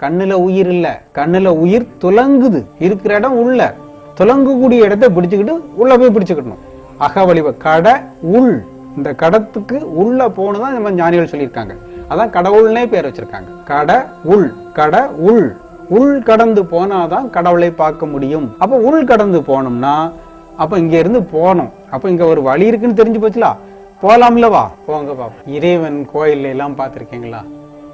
கண்ணுல உயிர் இல்ல. கண்ணுல உயிர் துலங்குது. இருக்கிற இடம் உள்ள. துலங்கக்கூடிய இடத்தை பிடிச்சுக்கிட்டு உள்ள போய் பிடிச்சுக்கிடணும் அகவழிவு கட உள். இந்த கடத்துக்கு உள்ள போனதான் நம்ம ஞானிகள் சொல்லியிருக்காங்க. அதான் கடவுள்னே பேர் வச்சிருக்காங்க. கடை உள். கடை உள். உள் கடந்து போனாதான் கடவுளை பார்க்க முடியும். அப்ப உள் கடந்து போனோம்னா அப்ப இங்க இருந்து போனோம். அப்ப இங்க ஒரு வழி இருக்குன்னு தெரிஞ்சு போச்சுலா? போலாம்லவா? போங்க பாப்போம். இறைவன் கோயில் எல்லாம் பார்த்துருக்கீங்களா?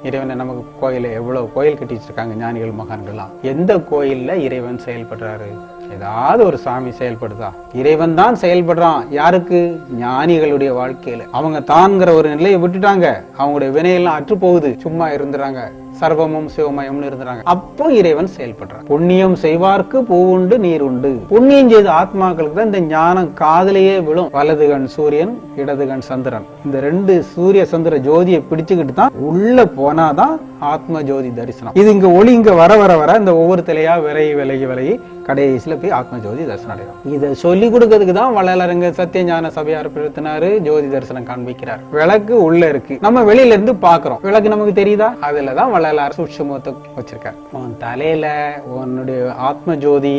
இறைவனை நமக்கு கோயில எவ்வளவு கோயில் கட்டி வச்சுருக்காங்க ஞானிகள் மகான்கள்லாம். எந்த கோயில்ல இறைவன் செயல்படுறாரு? ஏதாவது ஒரு சாமி செயல்படுதா? இறைவன் தான் செயல்படுறான். யாருக்கு? ஞானிகளுடைய வாழ்க்கையில. அவங்க தான்ங்கிற ஒரு நிலையை விட்டுட்டாங்க. அவங்களுடைய வினையெல்லாம் அற்று போகுது சும்மா இருந்துறாங்க. சர்வமும் சிவமயம்னு இருந்தாங்க அப்போ இறைவன் செயல்படுறான். புண்ணியம் செய்வார்க்கு பூவுண்டு நீர் உண்டு புண்ணியம் செய்த ஆத்மாக்களுக்கு தான் இந்த ஞானம் காதலையே விழும். வலது கண் சூரியன் இடது கண் சந்திரன். இந்த ரெண்டு சூரிய சந்திர ஜோதியை பிடிச்சுக்கிட்டு தான் உள்ள போனாதான் ஆத்ம ஜோதி தரிசனம். இது இங்க ஒளி இங்க வர வர வர இந்த ஒவ்வொரு தலையா விலகி விலகி விலகி கடைசியில் போய் ஆத்ம ஜோதி தரிசனம் அடையும் இதை சொல்லி கொடுக்கறதுக்கு தான் வள்ளலரங்க சத்தியஞான சபையார் பிரித்தினாரு ஜோதி தரிசனம் காண்பிக்கிறார். விளக்கு உள்ள இருக்கு. நம்ம வெளியில இருந்து பாக்குறோம் விளக்கு நமக்கு தெரியுதா? அதுலதான் வள்ளலார் சூட்சமத்தை வச்சிருக்காரு. உன் தலையில உன்னுடைய ஆத்ம ஜோதி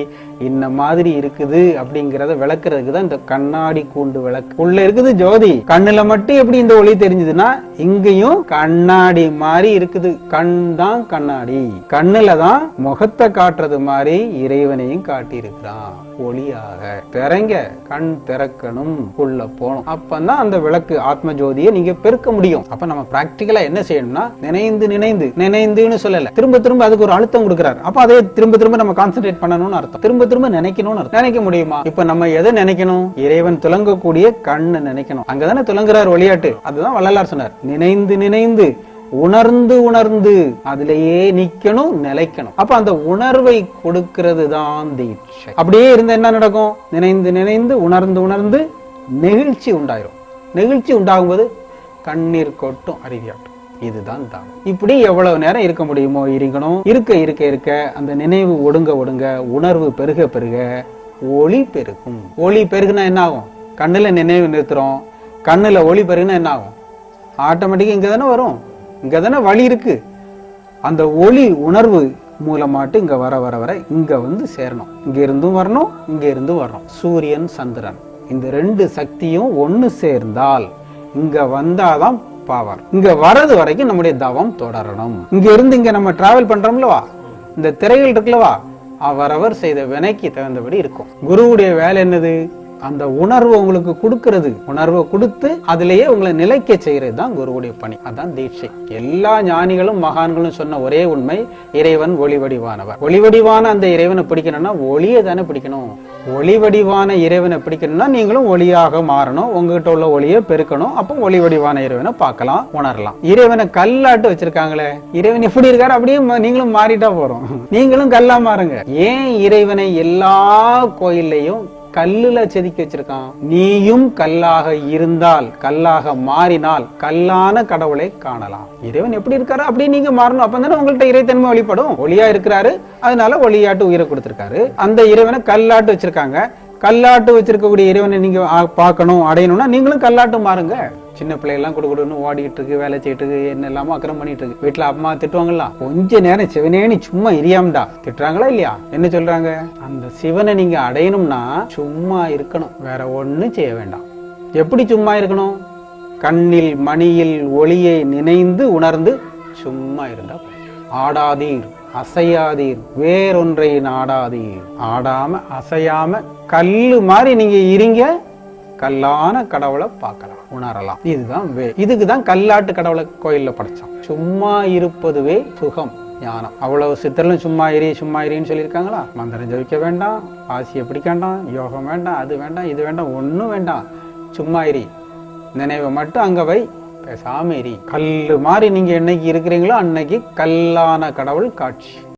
இந்த மாதிரி இருக்குது அப்படிங்கறத விளக்குறதுக்கு தான் இந்த கண்ணாடி கூண்டு விளக்கு. உள்ள இருக்குது ஜோதி. கண்ணுல மட்டும் எப்படி இந்த ஒளி தெரிஞ்சதுன்னா இங்கேயும் கண்ணாடி மாதிரி இருக்குது. கண் தான் கண்ணாடி. கண்ணுல தான் முகத்தை காட்டுறது மாதிரி இறைவனையும் காட்டி காட்டியிருக்கிறான். ஒளியாக திறங்க கண் திறக்கணும் உள்ள போகணும். அப்பதான் அந்த விளக்கு ஆத்ம ஜோதியை நீங்க பெருக்க முடியும். அப்ப நம்ம பிராக்டிக்கலா என்ன செய்யணும்னா நினைந்து நினைந்து நினைந்துன்னு சொல்லல. திரும்ப திரும்ப அதுக்கு ஒரு அழுத்தம் கொடுக்குறாரு. அப்ப அதே திரும்ப திரும்ப நம்ம கான்சென்ட்ரேட் பண்ணணும்னு அர்த்தம். திரும்ப திரும்ப நினைக்கணும்னு அர்த்தம். நினைக்க முடியுமா? இப்ப நம்ம எதை நினைக்கணும்? இறைவன் துலங்கக்கூடிய கண்ணை நினைக்கணும். அங்கதானே துலங்குறார் விளையாட்டு அதுதான் வள்ளலார் சொன்னார். நினைந்து நினைந்து உணர்ந்து உணர்ந்து அதுலயே நிக்கணும் நிலைக்கணும். அப்ப அந்த உணர்வை கொடுக்கிறது தான் தீட்சை. அப்படியே இருந்து என்ன நடக்கும்? நினைந்து நினைந்து உணர்ந்து உணர்ந்து நெகிழ்ச்சி உண்டாயிரும். நெகிழ்ச்சி உண்டாகும்போது கண்ணீர் கொட்டும் அருவியாட்டும். இதுதான் தானம். இப்படி எவ்வளவு நேரம் இருக்க முடியுமோ? இருக்கணும். இருக்க இருக்க இருக்க அந்த நினைவு ஒடுங்க ஒடுங்க உணர்வு பெருக பெருக ஒளி பெருகும். ஒளி பெருகுனா என்ன ஆகும் கண்ணுல நினைவு நிறுத்துறோம். கண்ணுல ஒளி பெருகுனா என்ன ஆகும் ஆட்டோமேட்டிக்கா இங்க தானே வரும். இங்கே தானே வழி இருக்குது அந்த ஒளி உணர்வு மூலமாட்டு இங்கே வர வர வர இங்கே வந்து சேரணும். இங்கேருந்தும் வரணும் இங்கேருந்தும் வரணும். சூரியன் சந்திரன். இந்த ரெண்டு சக்தியும் ஒன்று சேர்ந்தால் இங்கே வந்தாதான் பாவர் இங்க வர்றது வரைக்கும் நம்முடைய தவம் தொடரணும். இங்க இருந்து இங்க நம்ம டிராவல் பண்றோம்லவா இந்த திரைகள் இருக்குல்லவா? அவரவர் செய்த வினைக்கு தகுந்தபடி இருக்கும். குருவுடைய வேலை என்னது? அந்த உணர்வு உங்களுக்கு கொடுக்கிறது. உணர்வை கொடுத்து அதுலேயே உங்களை நிலைக்க செய்யறது தான் குருவுடைய பணி. அதான் தீட்சை. எல்லா ஞானிகளும் மகான்களும் சொன்ன ஒரே உண்மை இறைவன் ஒளி வடிவானவர் ஒளி வடிவான அந்த இறைவனை பிடிக்கணும்னா ஒளியை தானே பிடிக்கணும். ஒளி வடிவான இறைவனை பிடிக்கணும்னா நீங்களும் ஒளியாக மாறணும். உங்ககிட்ட உள்ள ஒளியை பெருக்கணும். அப்போ ஒளி வடிவான இறைவனை பார்க்கலாம் உணரலாம். இறைவனை கல்லாட்டு வச்சிருக்காங்களே. இறைவன் எப்படி இருக்காரு அப்படியே நீங்களும் மாறிட்டா போறோம். நீங்களும் கல்லா மாறுங்க. ஏன் இறைவனை எல்லா கோயில்லையும் கல்லுல செதுக்கி வச்சிருக்கான். நீயும் கல்லாக இருந்தால் கல்லாக மாறினால் கல்லான கடவுளை காணலாம். இறைவன் எப்படி இருக்காரு அப்படி நீங்க மாறணும். அப்ப தானே உங்கள்ட்ட இறைத்தன்மை வெளிப்படும். ஒளியா இருக்கிறாரு. அதனால ஒளியாட்டு உயிரை கொடுத்திருக்காரு. அந்த இறைவனை கல்லாட்டு வச்சிருக்காங்க. கல்லாட்டு வச்சிருக்கக்கூடிய இறைவனை நீங்க பார்க்கணும் அடையணும்னா நீங்களும் கல்லாட்டு மாறுங்க. சின்ன பிள்ளைகள்லாம் கொடுன்னு ஓடிட்டு இருக்கு வேலை செய்யிட்டு இருக்கு என்ன இல்லாம அக்கறம் பண்ணிட்டு இருக்கு. வீட்டுல அம்மா திட்டுவாங்களா கொஞ்ச நேரம் சிவனேனி சும்மா இரியாமடா. திட்டுறாங்களா இல்லையா? என்ன சொல்றாங்க? அந்த சிவனை நீங்க அடையணும்னா சும்மா இருக்கணும் வேற ஒண்ணும் செய்ய வேண்டாம். எப்படி சும்மா இருக்கணும்? கண்ணில் மணியில் ஒளியை நினைந்து உணர்ந்து சும்மா இருந்தா ஆடாதீர் அசையாதீர் வேறொன்றை நாடாதீர். ஆடாம அசையாம கல்லு மாதிரி நீங்க இருங்க கல்லான கடவுளை பார்க்கலாம் உணரலாம். இதுதான் வே இதுக்கு தான் கல்லாட்டு கடவுளை கோயில்ல படைச்சான். சும்மா இருப்பதுவே சுகம் ஞானம். அவ்வளவு சித்தர்களும் சும்மா இரு சும்மா இரின்னு சொல்லியிருக்காங்களா? மந்திரம் ஜபிக்க வேண்டாம் ஆசியை பிடிக்க வேண்டாம் யோகம் வேண்டாம் அது வேண்டாம் இது வேண்டாம் ஒன்றும் வேண்டாம். சும்மா இரு. நினைவை மட்டும் அங்கே வை. பேசாம கல் கல்லு மாதிரி நீங்க என்னைக்கு இருக்கிறீங்களோ அன்னைக்கு கல்லான கடவுள் காட்சி.